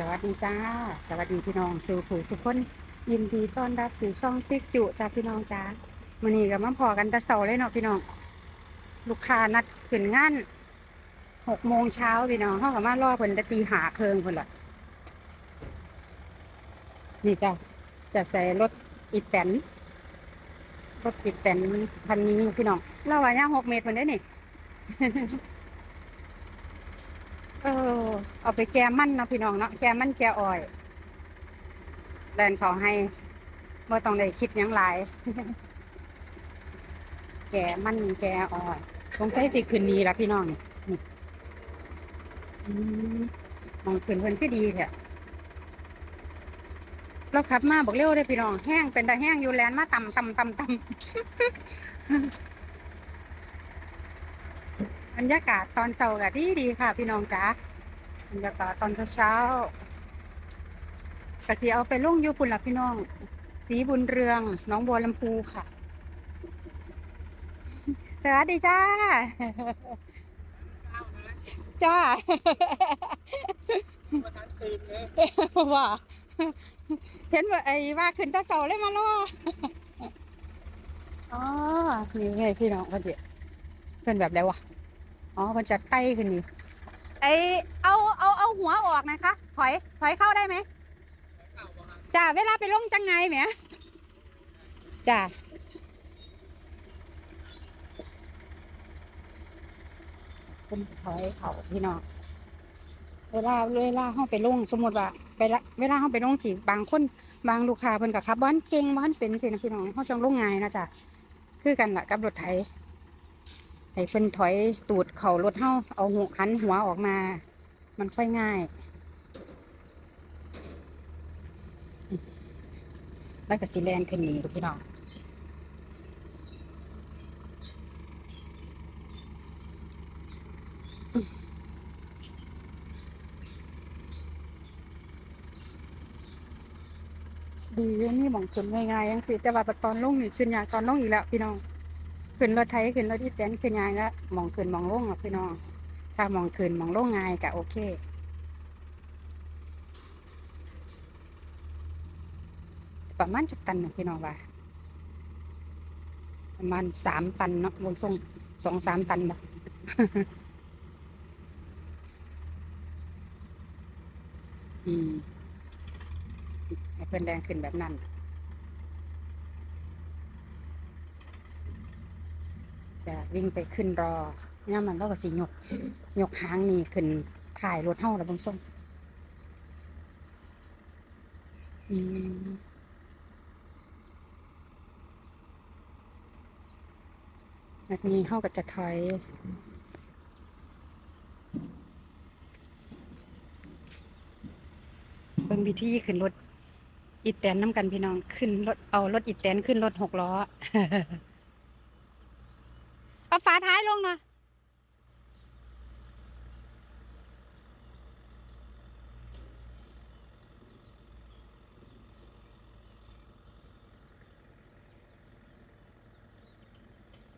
สวัสดีจ้า สวัสดีพี่น้องสู่ผู้สุขคนยินดีต้อนรับสู่ช่องติ๊กจุจ้าพี่น้องจ้ามื้อนี้ก็มาพอกันต่เช้าเลยเนาะพี่น้อง ลูกค้านัดขึ้นงานหกโมงเช้าพี่น้องเขาก็มารอเพิ่นต่ตีหาเคิงเพิ่นล่ะนี่จ้ะจะใส่รถอีแตนรถอีแตนคันนี้พี่น้องเราว่าย่างหกเมตรเพิ่นได้นี่ เออ เอาไปแก้มันเนาะพี่น้องเนาะแก้มันแก้อ้อยแลนเขาให้เมื่อต้องได้คิดยังหลาย แก่มันแก่อ้อยสงสัยสิคืนนี้ละพี่น้องนี่นี่อืมองคืนเพิ่นคือดีแท้เราขับมาบอกเร็วเลยพี่น้องแห้งเป็นตาแห้งอยู่แลนมาต่ำต่ำต่ำต่ำ บรรยากาศตอนเช้าก็ดีดีค่ะพี่น้องจ๋าบรรยากาศตอนเช้าๆกะสิเอาไปลงยู่พุ่นละพี่น้อง สีบุญเรืองน้องบัวลำพูค่ะสวัสดีจ้า จ้าว่าเห็นว่าไอ้ว่าขึ้นตะเสาเลยมาล่ออ๋อนี่ไงพี่น้องเพิ่นสิเป็นแบบไรวะ อ๋อเพิ่นจะไต่ขึ้นนี่ไอเอาเอาเอาหัวออกนะคะ ถอยถอยเข้าได้ไหมจ่าบ่ครับจ้าเวลาไปลงจังไงแหมจ้าเป็นถอยเข่าพี่น้องเวลาเวลาเฮาไปลงสมมติว่าไปละเวลาเฮาไปลงสิบางคนบางลูกค้าเพิ่นก็ขับบ่ทันเก่งบ่ทันเป็นสินะพี่น้องเฮาจังลงง่ายนะจ๊ะคือกันล่ะกับรถไถ ให้เพิ่นถอยตูดเข้ารถเฮาเอาหัวหันหัวออกมา มันค่อยง่าย แล้วก็สิแล่นขึ้นนี่ลูพี่น้องดีอยู่นี่มองขึ้นง่ายๆยังสิแต่ว่าตอนลงนี่ขึ้นยากตอนลงอีกแล้วพี่น้อง ขึ้นรถไทยขึ้นรถที่แตนขึ้นยากแล้วมองขึ้นมองลงอะพี่น้องถ้ามองขึ้นมองลงง่ายก็โอเคประมาณจักตันนะพี่น้องว่า ประมาณสามตันเนาะบนทรงสองสามตันบ่อืมให้เพื่อนแรงขึ้นแบบนั้น จะวิ่งไปขึ้นรอย่ามันแล้วก็สิยกยกหางนี่ขึ้นถ่ายรถเฮาแล้วบางส่งอืมแบบนี้เฮาก็จะถอยเบิ่งวิธีขึ้นรถอีแตนน้ำกันพี่น้องขึ้นรถเอารถอีแตนขึ้นรถหกล้อ เอาฝาท้ายลงหนะ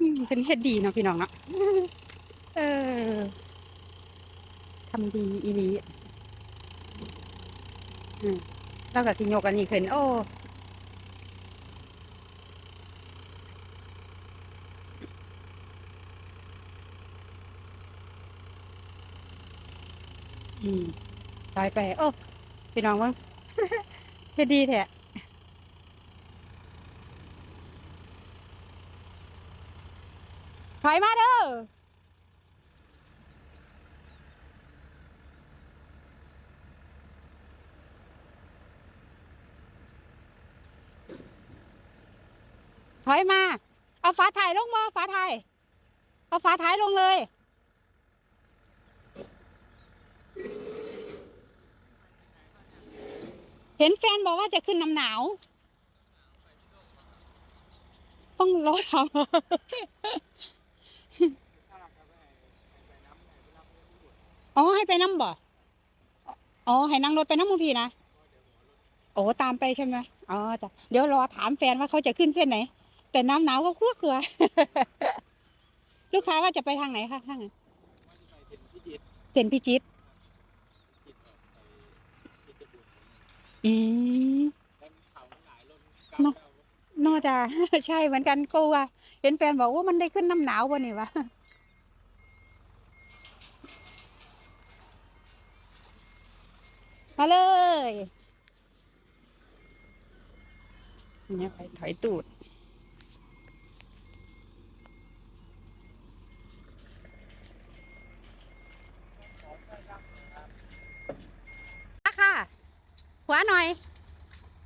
อืมเป็นเฮ็ดดีเนาะพี่น้องเนาะ เออ ทำดีอีนี้อืมแล้วก็สิยกอันนี้ขึ้น โอ้ อืมตายไป โอ้พี่น้องว่าเฮ็ดดีแท้ถอยมาเด้อถอยมา เอาฝาถ่ายลงมาฝาถ่าย เอาฝาถ่ายลงเลย เห็นแฟนบอกว่าจะขึ้นน้ำหนาว ต้องรอทถ้าเราจะไปไปน้ำอ๋อ ให้ไปน้ำบ่อ๋อ ให้นั่งรถไปน้ำมูพีนะ โอ้ ตามไปใช่ไหมอ๋อจ้ะ เดี๋ยวรอถามแฟนว่าเขาจะขึ้นเส้นไหน แต่น้ำหนาวก็คั่วเกลือ ลูกค้าว่าจะไปทางไหนคะทางไหนเป็นพิจิตรเส้นพิจิตร พิจิตรไปพิ อืมเนาะนอกจากใช่เหมือนกันกลัวเห็นแฟนบอกว่ามันได้ขึ้นน้ำหนาววะนี่วะมาเลยเนี่ยไปถอยตูด ค่ะ ขวาหน่อย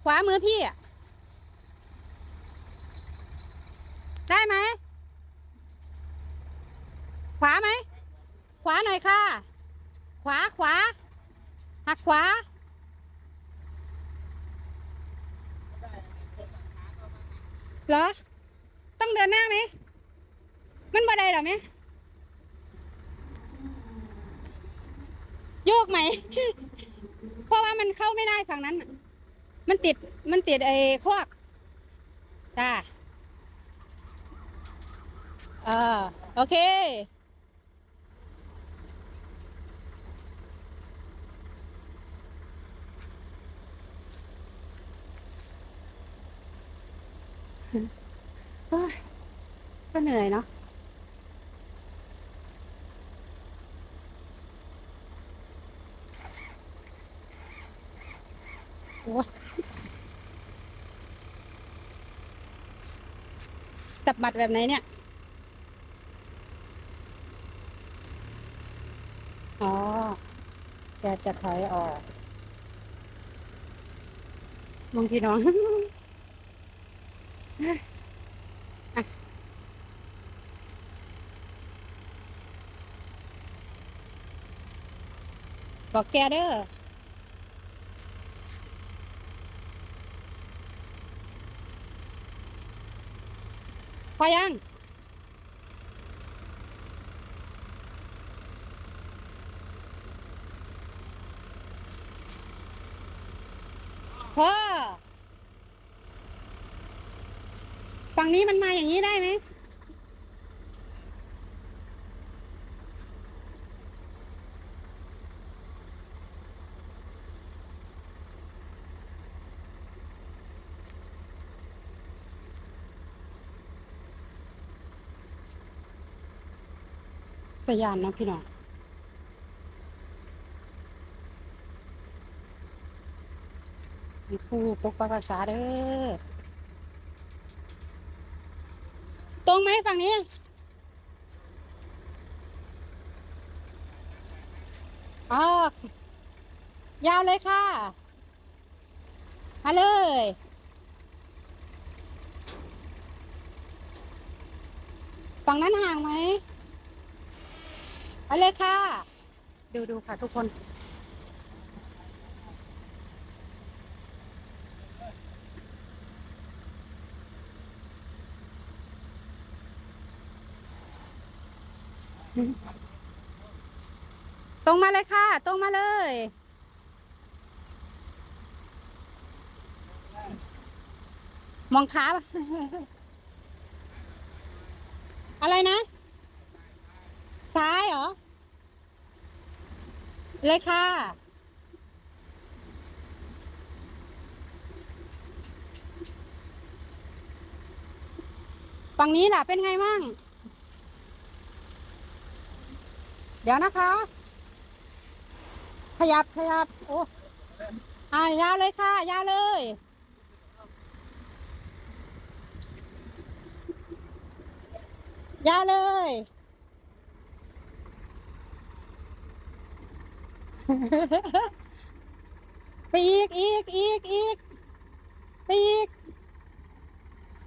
ขวามือพี่อะได้ไหม ขวาไหม ขวาหน่อยค่ะ ขวาขวา หักขวา เหรอ ต้องเดินหน้าไหม มันบ่ได้หรอไหมโยกไหม เพราะว่ามันเข้าไม่ได้ฝั่งนั้น มันติดมันติดไอ้คอกจ้าเออโอเคโอ้ยก็เหนื่อยเนาะ โอ้ย จับบัตรแบบไหนเนี่ย อ๋อ จะจะถอยออกมองพี่น้องอบอกแกเด้อ พอยังพอฝั่งนี้มันมาอย่างนี้ได้ไหม ยานเนาะพี่น้องมีครูปกปักรักษาเด้อตรงไหมฝั่งนี้อ๋อยาวเลยค่ะ มาเลยฝั่งนั้นห่างไหม ไปเลยค่ะ ดูดูค่ะทุกคน ตรงมาเลยค่ะ ตรงมาเลย มองขาอะไรนะ ซ้ายเหรอ เลยค่ะ ฝั่งนี้ล่ะเป็นไงมั่ง เดี๋ยวนะคะ ขยับขยับ โอ้อ่ายาวเลยค่ะ ยาวเลย ยาวเลย ไปอีกอีกอีกอีกไปอีก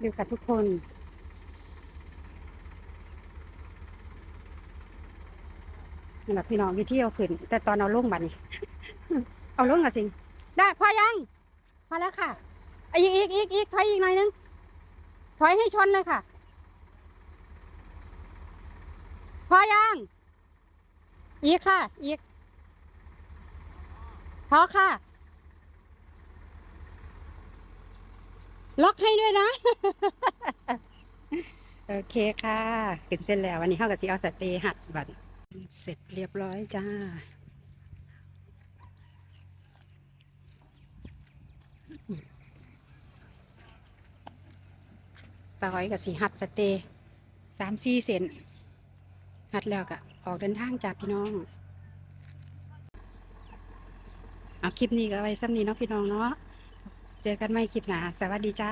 ดูค่ะทุกคนนี่แหละพี่น้องอยู่ที่เอาขึ้น แต่ตอนเอาลงบัดนเอาลงอะสิได้พอยังพอแล้วค่ะอีกอีกอีกอีกถอยอีกหน่อยนึงถอยให้ชนเลยค่ะ พอยัง อีกค่ะ อีก อค่ะ ล็อกให้ด้วยนะ โอเคค่ะขึ้นเส้นแล้ววันนี้เข้ากับซีเอาสเตย์หัดบัตรเสร็จเรียบร้อยจ้าตาอ้อยกับสีหัดสเตย์สามสี่เซนหัดแล้วก็ออกเดินทางจากพี่น้อง เอาคลิปนี้ก็ไว้ซ้ำนี้เนาะพี่น้องเนาะ เจอกันใหม่คลิปหน้า สวัสดีจ้า